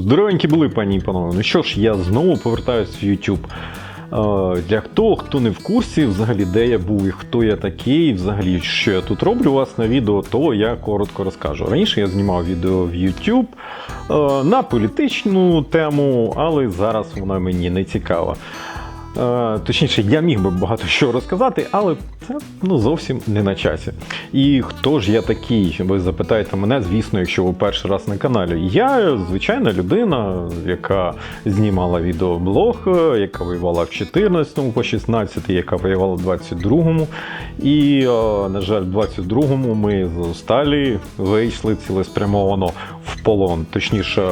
Здоровенькі були, пані і панове. Ну що ж, я знову повертаюсь в YouTube. Е, Для того, хто не в курсі, взагалі, де я був і хто я такий, взагалі, що я тут роблю вас на відео, то я коротко розкажу. Раніше я знімав відео в YouTube е, на політичну тему, але зараз вона мені не цікава. Е, Точніше, я міг би багато що розказати, але це ну зовсім не на часі. І хто ж я такий? Ви запитаєте мене, звісно, якщо ви перший раз на каналі. Я звичайна людина, яка знімала відеоблог, е, яка воювала в 14-му по 16 яка воювала в 22-му. І, е, на жаль, в 22-му ми з Сталі вийшли цілеспрямовано в полон. Точніше,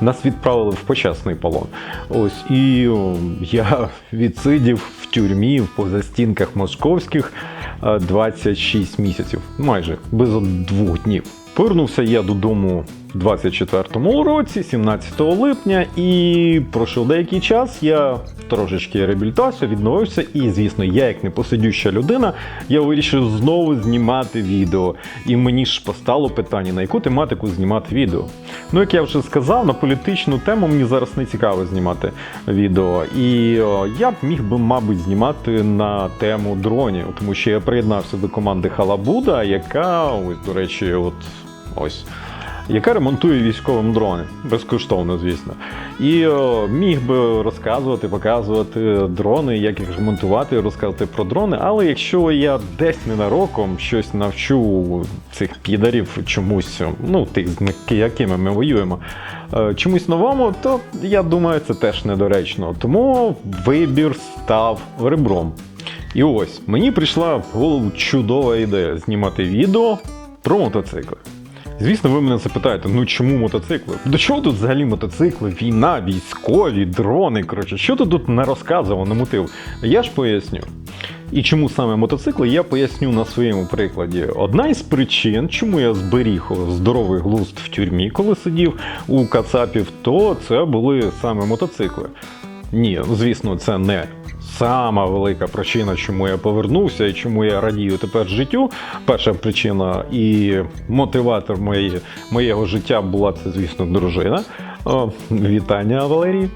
нас відправили в почесний полон. Ось і я відсидів в тюрмі в позастінках московських е, 26 місяців, майже без двох днів. Повернувся я додому 24-му році, 17 липня, і пройшов деякий час. Я трошечки реабілітувався, відновився, і, звісно, я, як непосидюща людина, я вирішив знову знімати відео. І мені ж постало питання, на яку тематику знімати відео. Ну, як я вже сказав, на політичну тему мені зараз не цікаво знімати відео. І о, я б міг би, мабуть, знімати на тему дронів, тому що я приєднався до команди Халабуда, яка, ось, до речі, от ось. Яка ремонтує військовим дрони, безкоштовно, звісно. І о, міг би розказувати, показувати дрони, як їх ремонтувати, розказувати про дрони. Але якщо я десь ненароком щось навчу цих підарів чомусь, ну тих, з якими ми воюємо, е, чомусь новому, то я думаю, це теж недоречно. Тому вибір став ребром. І ось мені прийшла в голову чудова ідея знімати відео про мотоцикли. Звісно, ви мене запитаєте, ну чому мотоцикли? До чого тут взагалі мотоцикли, війна, військові, дрони? Коротше, що ти тут не розказував, не мотив? Я ж поясню. І чому саме мотоцикли, я поясню на своєму прикладі. Одна із причин, чому я зберіг здоровий глузд в тюрмі, коли сидів у Кацапів, то це були саме мотоцикли. Ні, звісно, це не сама велика причина, чому я повернувся і чому я радію тепер життю. Перша причина і мотиватор моєї, моєго життя була це, звісно, дружина. О, вітання, Валерій.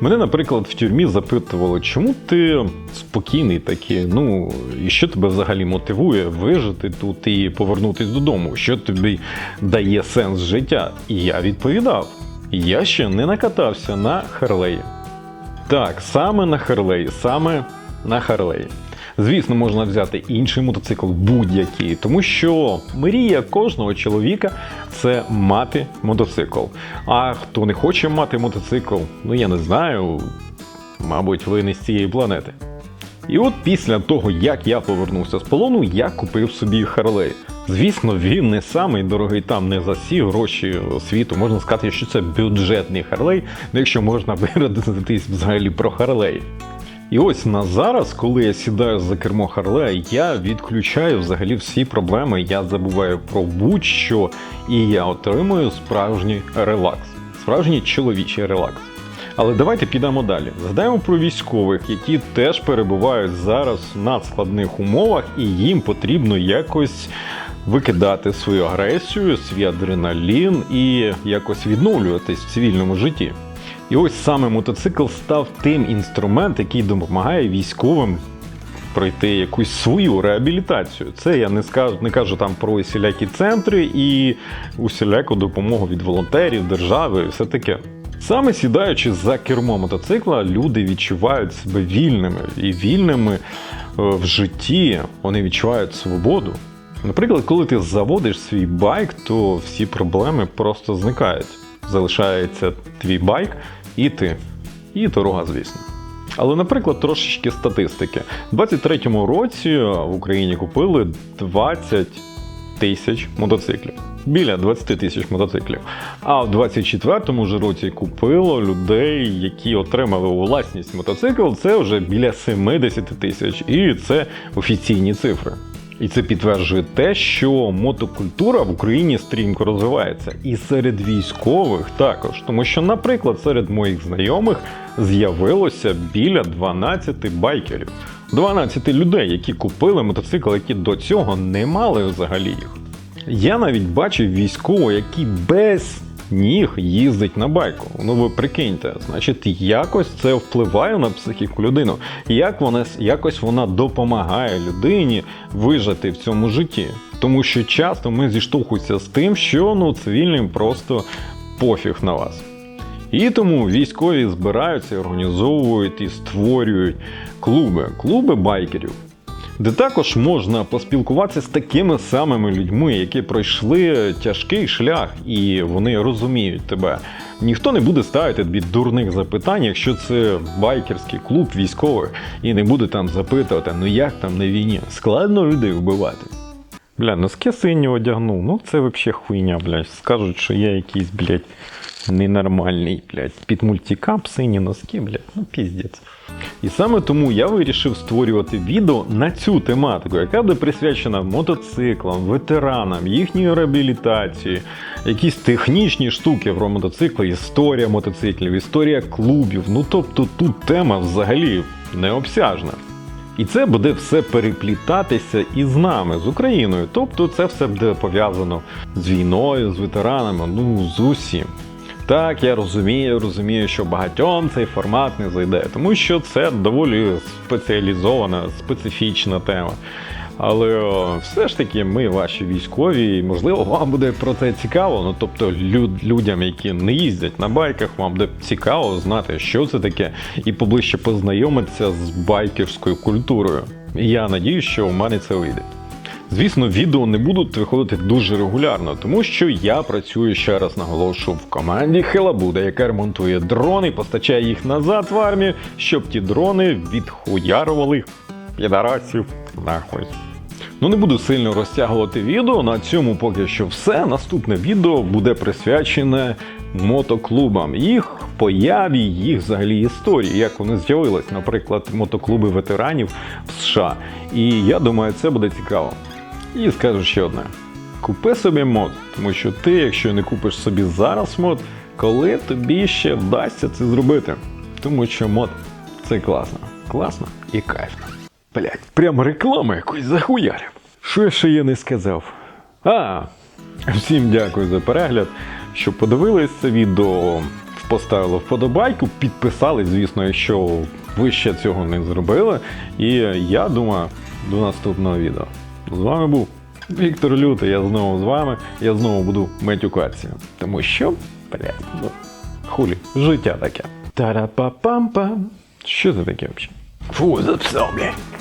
Мене, наприклад, в тюрмі запитували, чому ти спокійний такий, ну і що тебе взагалі мотивує вижити тут і повернутися додому? Що тобі дає сенс життя? І я відповідав: я ще не накатався на Харлеї. Так, саме на Харлеї, саме на Харлеї. Звісно, можна взяти інший мотоцикл, будь-який, тому що мрія кожного чоловіка це мати мотоцикл. А хто не хоче мати мотоцикл, ну я не знаю, мабуть, ви не з цієї планети. І от після того, як я повернувся з полону, я купив собі Харлей. Звісно, він не самий дорогий там, не за всі гроші світу. Можна сказати, що це бюджетний Харлей, ну якщо можна вирадитись взагалі про Харлей. І ось на зараз, коли я сідаю за кермо Харлея, я відключаю взагалі всі проблеми, я забуваю про будь-що, і я отримую справжній релакс, справжній чоловічий релакс. Але давайте підемо далі. Згадаємо про військових, які теж перебувають зараз в надскладних умовах, і їм потрібно якось викидати свою агресію, свій адреналін і якось відновлюватись в цивільному житті. І ось саме мотоцикл став тим інструмент, який допомагає військовим пройти якусь свою реабілітацію. Це я не скажу, не кажу там про усілякі центри і усіляку допомогу від волонтерів, держави і все таке. Саме сідаючи за кермо мотоцикла, люди відчувають себе вільними і вільними е, в житті. Вони відчувають свободу. Наприклад, коли ти заводиш свій байк, то всі проблеми просто зникають. Залишається твій байк і ти. І дорога, звісно. Але, наприклад, трошечки статистики. У 23-му році в Україні купили 20 тисяч мотоциклів. Біля 20 тисяч мотоциклів. А в 24-му ж році купило людей, які отримали у власність мотоцикл, це вже біля 70 тисяч. І це офіційні цифри. І це підтверджує те, що мотокультура в Україні стрімко розвивається. І серед військових також. Тому що, наприклад, серед моїх знайомих з'явилося біля 12 байкерів. 12 людей, які купили мотоцикл, які до цього не мали взагалі їх. Я навіть бачив військового, який без ніг їздить на байку. Ну ви прикиньте, значить, якось це впливає на психіку людину. Як вона якось вона допомагає людині вижити в цьому житті. Тому що часто ми зіштовхуємося з тим, що ну цивільним просто пофіг на вас. І тому військові збираються, організовують і створюють клуби, клуби байкерів, де також можна поспілкуватися з такими самими людьми, які пройшли тяжкий шлях, і вони розуміють тебе. Ніхто не буде ставити тобі дурних запитань, якщо це байкерський клуб військових, і не буде там запитувати, ну як там на війні, складно людей вбивати. Бля, носки сині одягнув, ну це взагалі хуйня, блядь. Скажуть, що я якийсь, блядь, ненормальний, блядь. Під мультикап сині носки, блядь, ну піздець. І саме тому я вирішив створювати відео на цю тематику, яка буде присвячена мотоциклам, ветеранам, їхньої реабілітації, якісь технічні штуки про мотоцикли, історія мотоциклів, історія клубів. Ну тобто тут тема взагалі необсяжна. І це буде все переплітатися із нами, з Україною. Тобто це все буде пов'язано з війною, з ветеранами, ну з усім. Так, я розумію, розумію, що багатьом цей формат не зайде, тому що це доволі спеціалізована, специфічна тема. Але о, все ж таки, ми ваші військові, і можливо, вам буде про це цікаво. Ну тобто, люд, людям, які не їздять на байках, вам буде цікаво знати, що це таке, і поближче познайомитися з байкерською культурою. І я надію, що у мене це вийде. Звісно, відео не будуть виходити дуже регулярно, тому що я працюю ще раз наголошу в команді Хелабуда, яка ремонтує дрони, постачає їх назад в армію, щоб ті дрони відхуярували підарасів нахуй. Ну не буду сильно розтягувати відео. На цьому поки що все. Наступне відео буде присвячене мотоклубам, їх появі, їх взагалі історії, як вони з'явились, наприклад, мотоклуби ветеранів в США. І я думаю, це буде цікаво. І скажу ще одне: купи собі мод, тому що ти, якщо не купиш собі зараз мод, коли тобі ще вдасться це зробити. Тому що мод це класно, класно і кайфно. Блять, прямо реклама якусь захуярив. Що ще я не сказав? А, всім дякую за перегляд, що подивились це відео, поставили вподобайку, підписали, звісно, якщо ви ще цього не зробили. І я думаю, до наступного відео. З вами був Віктор Лютий, я знову з вами, я знову буду матюкатися. Тому що, блядь, ну, хулі, життя таке. Тара-па-пам-пам. Що це таке взагалі? Фу, записав, блядь.